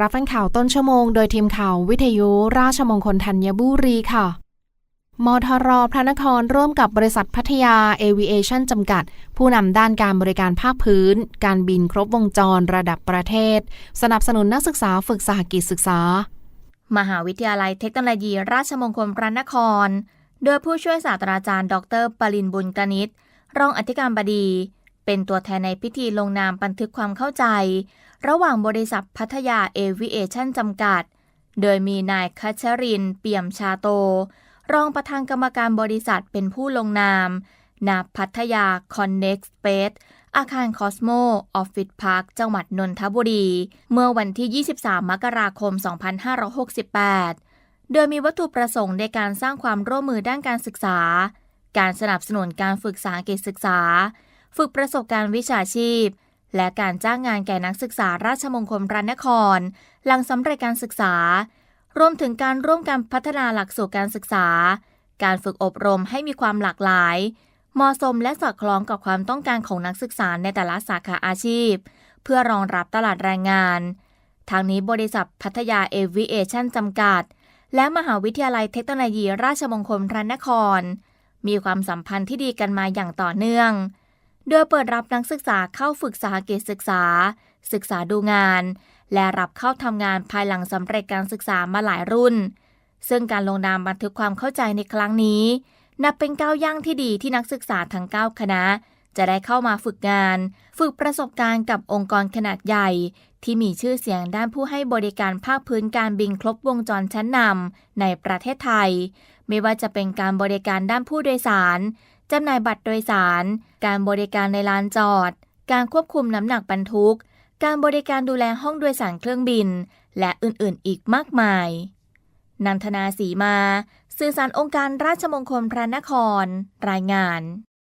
รับฟังข่าวต้นชั่วโมงโดยทีมข่าววิทยุราชมงคลธัญบุรีค่ะ มทรพระนครร่วมกับบริษัทพัทยาเอวิเอชั่นจำกัด ผู้นำด้านการบริการภาคพื้น การบินครบวงจรระดับประเทศ สนับสนุนนักศึกษาฝึกสหกิจศึกษา มหาวิทยาลัยเทคโนโลยี ราชมงคลพระนคร โดยผู้ช่วยศาสตราจารย์ ดรปรินบุญกนิษฐ์รองอธิการบดี เป็นตัวแทนในพิธีลงนามบันทึกความเข้าใจ ระหว่างบริษัทพัทยาเอวิเอชั่นจำกัด โดยมีนายคัชริน เปี่ยมชาโต รองประธานกรรมการบริษัทเป็นผู้ลงนามณพัทยาคอนเน็กสเปซอาคารคอสโมออฟฟิศพาร์คจังหวัดนนทบุรี เมื่อวันที่ 23 มกราคม 2568 โดยมีวัตถุประสงค์ในการสร้างความร่วมมือด้านการศึกษา การสนับสนุนการฝึกสาหกิจศึกษา ฝึกประสบการณ์วิชาชีพ และการจ้างงานแก่นักศึกษาราชมงคลพระนคร หลังสำเร็จการศึกษา รวมถึงการร่วมกันพัฒนาหลักสูตรการศึกษา การฝึกอบรมให้มีความหลากหลาย เหมาะสมและสอดคล้องกับความต้องการของนักศึกษาในแต่ละสาขาอาชีพ เพื่อรองรับตลาดแรงงาน ทางนี้บริษัทพัทยาเอวิเอชั่นจำกัด และมหาวิทยาลัยเทคโนโลยีราชมงคลพระนคร มีความสัมพันธ์ที่ดีกันมาอย่างต่อเนื่อง โดยเปิดรับนักศึกษาเข้าฝึกสหกิจศึกษา ศึกษาดูงาน และรับเข้าทำงานภายหลังสำเร็จการศึกษามาหลายรุ่น ซึ่งการลงนามบันทึกความเข้าใจในครั้งนี้ นับเป็นก้าวย่างที่ดีที่นักศึกษาทั้ง 9 คณะ จะได้เข้ามาฝึกงาน ฝึกประสบการณ์กับองค์กรขนาดใหญ่ ที่มีชื่อเสียงด้านผู้ให้บริการภาคพื้นการบินครบวงจรชั้นนำในประเทศไทย ไม่ว่าจะเป็นการบริการด้านผู้โดยสาร จำหน่ายบัตรโดยสาร การบริการในลานจอด การควบคุมน้ำหนักบรรทุก การบริการดูแลห้องโดยสารเครื่องบิน และอื่นๆ อีกมากมาย นันทนาสีมา สื่อสารองค์การราชมงคลพระนคร รายงาน